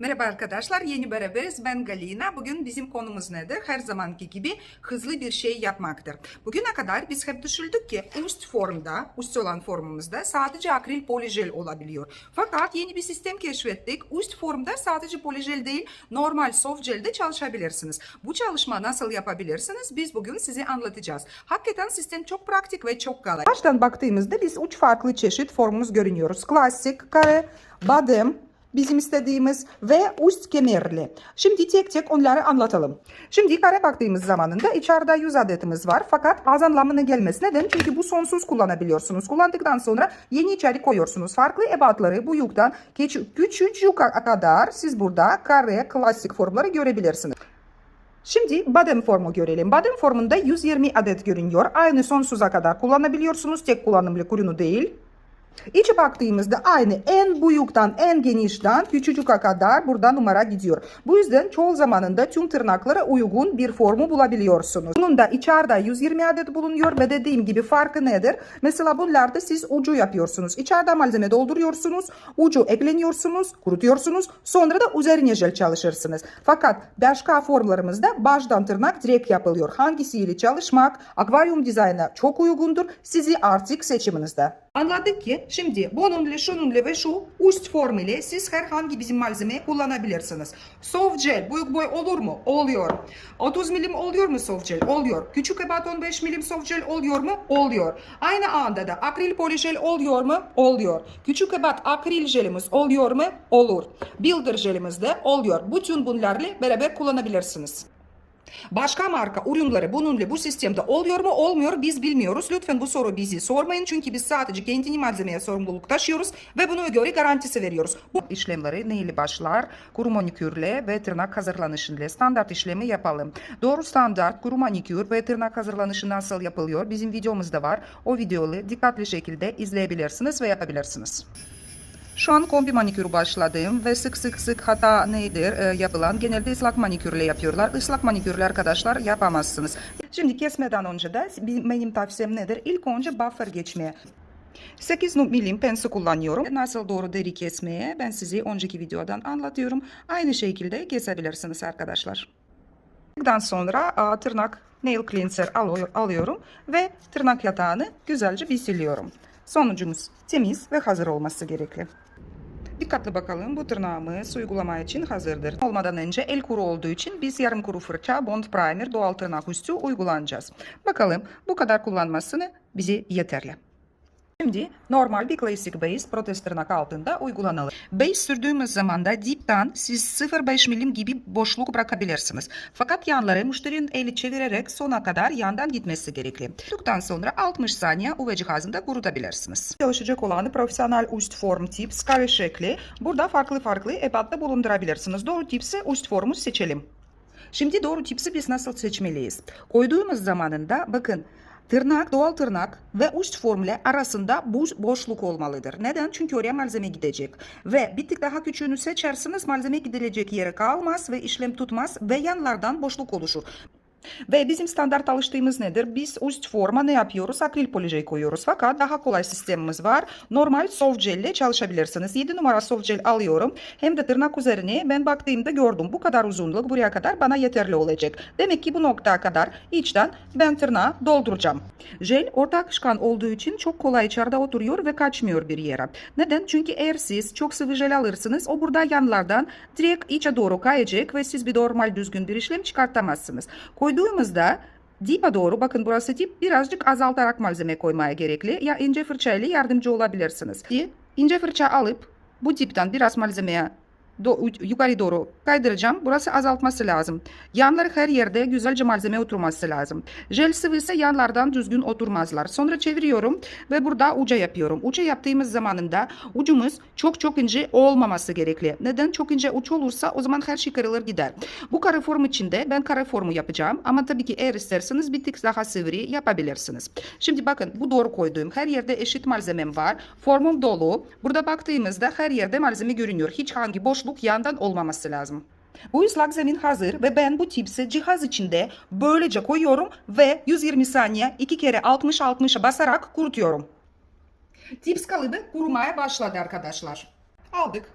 Merhaba arkadaşlar, yeni beraberiz. Ben Galina. Bugün bizim konumuz nedir? Her zamanki gibi hızlı bir şey yapmaktır. Bugüne kadar biz hep düşündük ki üst formda, üst olan formumuzda sadece akril polijel olabiliyor. Fakat yeni bir sistem keşfettik. Üst formda sadece polijel değil, normal soft jelde çalışabilirsiniz. Bu çalışma nasıl yapabilirsiniz? Biz bugün size anlatacağız. Hakikaten sistem çok pratik ve çok kolay. Baştan baktığımızda biz üç farklı çeşit formumuz görünüyoruz. Klasik, kare, badem, bizim istediğimiz ve üst kemerli. Şimdi tek tek onları anlatalım. Şimdi kare baktığımız zamanında içeride 100 adetimiz var fakat az anlamına gelmez. Neden? Çünkü bu sonsuz kullanabiliyorsunuz. Kullandıktan sonra yeni içerik koyuyorsunuz. Farklı ebatları küçük, küçücük kadar siz burada kare klasik formları görebilirsiniz. Şimdi badem formu görelim. Badem formunda 120 adet görünüyor. Aynı sonsuza kadar kullanabiliyorsunuz. Tek kullanımlık ürünü değil. İçe baktığımızda aynı en büyükten en genişten küçücüke kadar burada numara gidiyor. Bu yüzden çoğu zamanında tüm tırnaklara uygun bir formu bulabiliyorsunuz. Bunun da içeride 120 adet bulunuyor ve dediğim gibi farkı nedir? Mesela bunlarda siz ucu yapıyorsunuz. İçeride malzeme dolduruyorsunuz, ucu ekleniyorsunuz, kurutuyorsunuz. Sonra da üzerine jel çalışırsınız. Fakat başka formlarımızda baştan tırnak direkt yapılıyor. Hangisiyle çalışmak akvaryum dizaynına çok uygundur. Sizi artık seçiminizde. Anladık ki şimdi bununla şununla ve şu üst form siz herhangi bizim malzemeyi kullanabilirsiniz. Soft gel büyük boy olur mu? Oluyor. 30 milim oluyor mu soft gel? Oluyor. Küçük ebat 15 milim soft gel oluyor mu? Oluyor. Aynı anda da akril polijel oluyor mu? Oluyor. Küçük ebat akril jelimiz oluyor mu? Olur. Builder jelimiz de oluyor. Bütün bunlarla beraber kullanabilirsiniz. Başka marka ürünleri bununla bu sistemde oluyor mu olmuyor biz bilmiyoruz. Lütfen bu soru bizi sormayın çünkü biz sadece kendi malzemeye sorumluluk taşıyoruz ve buna göre garantisi veriyoruz. Bu işlemleri neyle başlar? Kuru manikürle ve tırnak hazırlanışıyla standart işlemi yapalım. Doğru standart kuru manikür ve tırnak hazırlanışı nasıl yapılıyor? Bizim videomuzda var. O videoyu dikkatli şekilde izleyebilirsiniz ve yapabilirsiniz. Şu an kombi manikür başladım ve sık sık sık hata nedir e, yapılan genelde ıslak manikürle yapıyorlar. Islak manikürle arkadaşlar yapamazsınız. Şimdi kesmeden önce de benim tavsiyem nedir? İlk önce buffer geçmeye. 8 milim pensi kullanıyorum. Nasıl doğru deri kesmeye ben size önceki videodan anlatıyorum. Aynı şekilde kesebilirsiniz arkadaşlar. Daha sonra a, tırnak nail cleanser alıyor, alıyorum ve tırnak yatağını güzelce bir siliyorum. Sonucumuz temiz ve hazır olması gerekli. Dikkatli bakalım bu tırnağımız uygulama için hazırdır. Olmadan önce el kuru olduğu için biz yarım kuru fırça, bond primer, doğal tırnak üstü uygulanacağız. Bakalım bu kadar kullanmasını bize yeterli. Şimdi normal bir klasik base protez tırnak altında uygulanılır. Base sürdüğümüz zaman da dipten siz 0,5 milim gibi boşluk bırakabilirsiniz. Fakat yanları müşterinin eli çevirerek sona kadar yandan gitmesi gerekli. Tuttuktan sonra 60 saniye UV cihazında kurutabilirsiniz. Çalışacak olanı profesyonel üst form tips kare şekli. Burada farklı farklı ebatta bulundurabilirsiniz. Doğru tipsi üst formu seçelim. Şimdi doğru tipsi biz nasıl seçmeliyiz? Koyduğumuz zamanında bakın Tırnak, doğal tırnak ve üst formüle arasında bu boşluk olmalıdır. Neden? Çünkü oraya malzeme gidecek. Ve bir tık daha küçüğünü seçerseniz malzeme gidilecek yere kalmaz ve işlem tutmaz ve yanlardan boşluk oluşur. Ve bizim standart alıştığımız nedir? Biz üst forma ne yapıyoruz? Akril polijeyi koyuyoruz. Fakat daha kolay sistemimiz var. Normal soft gel ile çalışabilirsiniz. 7 numara soft gel alıyorum. Hem de tırnak üzerine ben baktığımda gördüm. Bu kadar uzunluk buraya kadar bana yeterli olacak. Demek ki bu noktaya kadar içten ben tırnağı dolduracağım. Jel orta akışkan olduğu için çok kolay içeride oturuyor ve kaçmıyor bir yere. Neden? Çünkü eğer siz çok sıvı jel alırsınız o burada yanlardan direkt içe doğru kayacak ve siz bir normal düzgün bir işlem çıkartamazsınız. Koyduğumuzda dipe doğru bakın burası dip birazcık azaltarak malzeme koymaya gerekli. Ya ince fırçayla yardımcı olabilirsiniz. İnce fırça alıp bu dipten biraz malzemeye do yukarı doğru kaydıracağım. Burası azaltması lazım. Yanları her yerde güzelce malzeme oturması lazım. Jel sıvısı yanlardan düzgün oturmazlar. Sonra çeviriyorum ve burada uca yapıyorum. Uca yaptığımız zamanında ucumuz çok çok ince olmaması gerekli. Neden? Çok ince uç olursa o zaman her şey kırılır gider. Bu kare form içinde ben kare formu yapacağım. Ama tabii ki eğer isterseniz bir tık daha sivri yapabilirsiniz. Şimdi bakın bu doğru koyduğum her yerde eşit malzemem var. Formum dolu. Burada baktığımızda her yerde malzeme görünüyor. Hiç hangi boşluk yandan olmaması lazım. Bu ıslak zemin hazır ve ben bu tipsi cihaz içinde böylece koyuyorum ve 120 saniye iki kere 60-60'a basarak kurutuyorum. Tips kalıbı kurumaya başladı arkadaşlar. Aldık.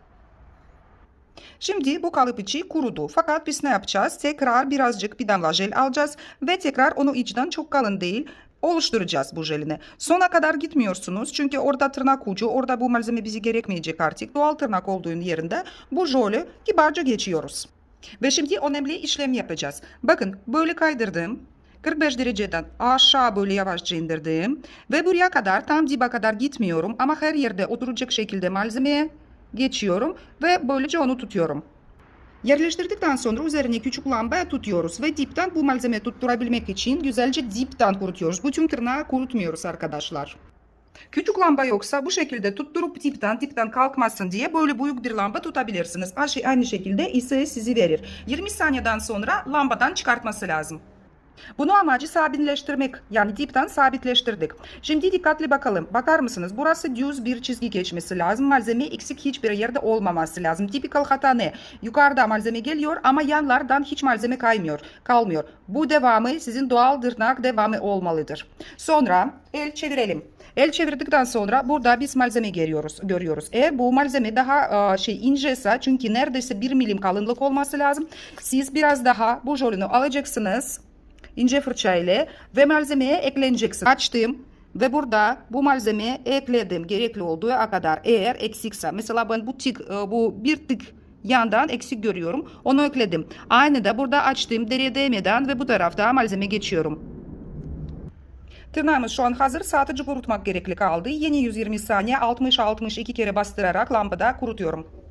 Şimdi bu kalıp içi kurudu. Fakat biz ne yapacağız? Tekrar birazcık bir damla jel alacağız ve tekrar onu içten çok kalın değil oluşturacağız bu jelini. Sona kadar gitmiyorsunuz çünkü orada tırnak ucu, orada bu malzeme bizi gerekmeyecek artık. Doğal tırnak olduğun yerinde bu jölü kibarca geçiyoruz. Ve şimdi önemli işlem yapacağız. Bakın böyle kaydırdım. 45 dereceden aşağı böyle yavaşça indirdim. Ve buraya kadar tam dibe kadar gitmiyorum. Ama her yerde oturacak şekilde malzemeye geçiyorum. Ve böylece onu tutuyorum. Yerleştirdikten sonra üzerine küçük lamba tutuyoruz ve dipten bu malzemeyi tutturabilmek için güzelce dipten kurutuyoruz. Bütün tırnağı kurutmuyoruz arkadaşlar. Küçük lamba yoksa bu şekilde tutturup dipten dipten kalkmasın diye böyle büyük bir lamba tutabilirsiniz. Aynı şekilde ise sizi verir. 20 saniyeden sonra lambadan çıkartması lazım. Bunu amacı sabitleştirmek yani dipten sabitleştirdik. Şimdi dikkatli bakalım. Bakar mısınız? Burası düz bir çizgi geçmesi lazım. Malzeme eksik hiçbir yerde olmaması lazım. Tipikal hata ne? Yukarıda malzeme geliyor ama yanlardan hiç malzeme kaymıyor, kalmıyor. Bu devamı sizin doğal tırnak devamı olmalıdır. Sonra el çevirelim. El çevirdikten sonra burada biz malzeme görüyoruz. görüyoruz. Eğer bu malzeme daha şey inceyse çünkü neredeyse 1 milim kalınlık olması lazım. Siz biraz daha bu jolünü alacaksınız ince fırça ile ve malzemeye ekleneceksin. Açtım ve burada bu malzemeyi ekledim gerekli olduğu kadar eğer eksikse. Mesela ben bu tık bu bir tık yandan eksik görüyorum. Onu ekledim. Aynı da burada açtım deriye değmeden ve bu tarafta malzeme geçiyorum. Tırnağımız şu an hazır. Sadece kurutmak gerekli kaldı. Yeni 120 saniye 60-62 kere bastırarak lambada kurutuyorum.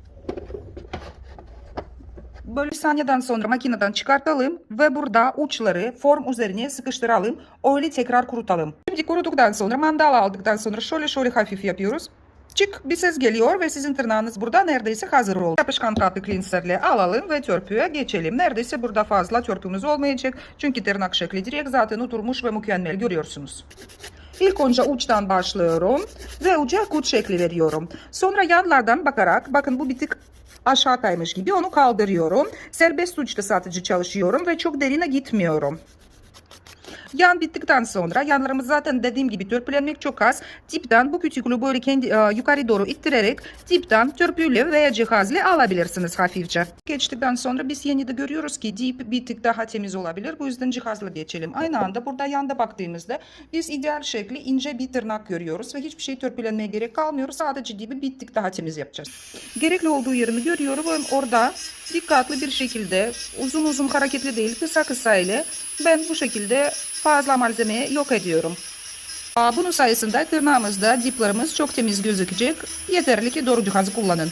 Böyle saniyeden sonra makineden çıkartalım ve burada uçları form üzerine sıkıştıralım. Öyle tekrar kurutalım. Şimdi kuruduktan sonra mandala aldıktan sonra şöyle şöyle hafif yapıyoruz. Çık bir ses geliyor ve sizin tırnağınız burada neredeyse hazır oldu. Yapışkan katlı cleanserle alalım ve törpüye geçelim. Neredeyse burada fazla törpümüz olmayacak. Çünkü tırnak şekli direkt zaten oturmuş ve mükemmel görüyorsunuz. İlk önce uçtan başlıyorum ve uca kut şekli veriyorum. Sonra yanlardan bakarak bakın bu bir tık aşağı kaymış gibi onu kaldırıyorum. Serbest uçta sadece çalışıyorum ve çok derine gitmiyorum. Yan bittikten sonra yanlarımız zaten dediğim gibi törpülenmek çok az. Dipten bu küçüklüğü böyle kendi e, yukarı doğru ittirerek dipten törpüyle veya cihazla alabilirsiniz hafifçe. Geçtikten sonra biz yeni de görüyoruz ki dip bir tık daha temiz olabilir. Bu yüzden cihazla geçelim. Aynı anda burada yanda baktığımızda biz ideal şekli ince bir tırnak görüyoruz ve hiçbir şey törpülenmeye gerek kalmıyor. Sadece dibi bir tık daha temiz yapacağız. Gerekli olduğu yerini görüyorum orada dikkatli bir şekilde uzun uzun hareketli değil kısa kısa ile ben bu şekilde fazla malzemeyi yok ediyorum. Bunun sayesinde tırnağımızda diplerimiz çok temiz gözükecek. Yeterli ki doğru cihazı kullanın.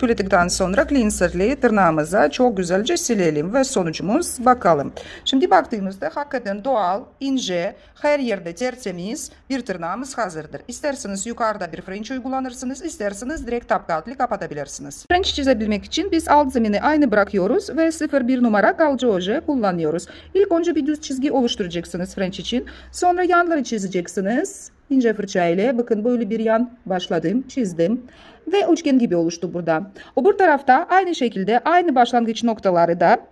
Törpüledikten sonra cleanserle tırnağımıza çok güzelce silelim ve sonucumuz bakalım. Şimdi baktığımızda hakikaten doğal, ince, her yerde tertemiz bir tırnağımız hazırdır. İsterseniz yukarıda bir French uygulanırsınız, isterseniz direkt tapkatlı kapatabilirsiniz. French çizebilmek için biz alt zemini aynı bırakıyoruz ve 01 numara kalıcı oje kullanıyoruz. İlk önce bir düz çizgi oluşturacaksınız French için. Sonra yanları çizeceksiniz. İnce fırça ile bakın böyle bir yan başladım, çizdim ve üçgen gibi oluştu burada. Öbür tarafta aynı şekilde aynı başlangıç noktaları da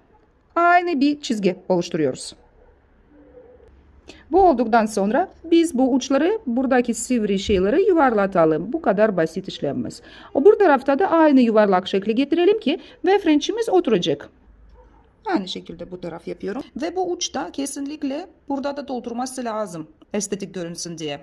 aynı bir çizgi oluşturuyoruz. Bu olduktan sonra biz bu uçları buradaki sivri şeyleri yuvarlatalım. Bu kadar basit işlemimiz. Öbür tarafta da aynı yuvarlak şekli getirelim ki ve French'imiz oturacak. Aynı şekilde bu taraf yapıyorum. Ve bu uçta kesinlikle burada da doldurması lazım. Estetik görünsün diye.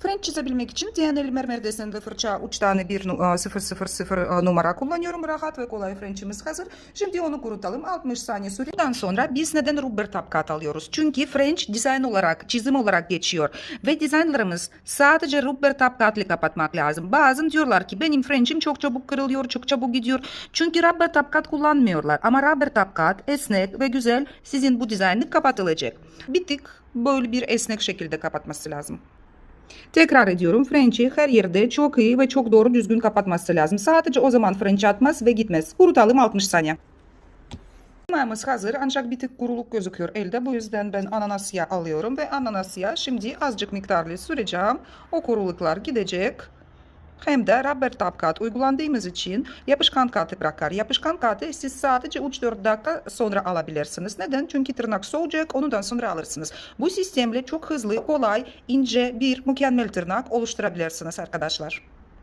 French çizebilmek için DNL mermer desenli fırça uçtanı bir 000 numara kullanıyorum. Rahat ve kolay French'imiz hazır. Şimdi onu kurutalım. 60 saniye süreden sonra biz neden rubber tapkat alıyoruz? Çünkü French dizayn olarak, çizim olarak geçiyor. Ve dizaynlarımız sadece rubber tapkatlı kapatmak lazım. Bazen diyorlar ki benim French'im çok çabuk kırılıyor, çok çabuk gidiyor. Çünkü rubber tapkat kullanmıyorlar. Ama rubber tapkat esnek ve güzel sizin bu dizaynı kapatılacak. Bir tık böyle bir esnek şekilde kapatması lazım. Tekrar ediyorum French'i her yerde çok iyi ve çok doğru düzgün kapatması lazım. Sadece o zaman French atmaz ve gitmez. Kurutalım 60 saniye. Yemeğimiz hazır ancak bir tık kuruluk gözüküyor elde. Bu yüzden ben ananasya alıyorum ve ananasya şimdi azıcık miktarlı süreceğim. O kuruluklar gidecek. Hem de rubber top kat uygulandığımız için yapışkan katı bırakar. Yapışkan katı siz sadece 3-4 dakika sonra alabilirsiniz. Neden? Çünkü tırnak soğuyacak ondan sonra alırsınız. Bu sistemle çok hızlı, kolay, ince bir mükemmel tırnak oluşturabilirsiniz arkadaşlar.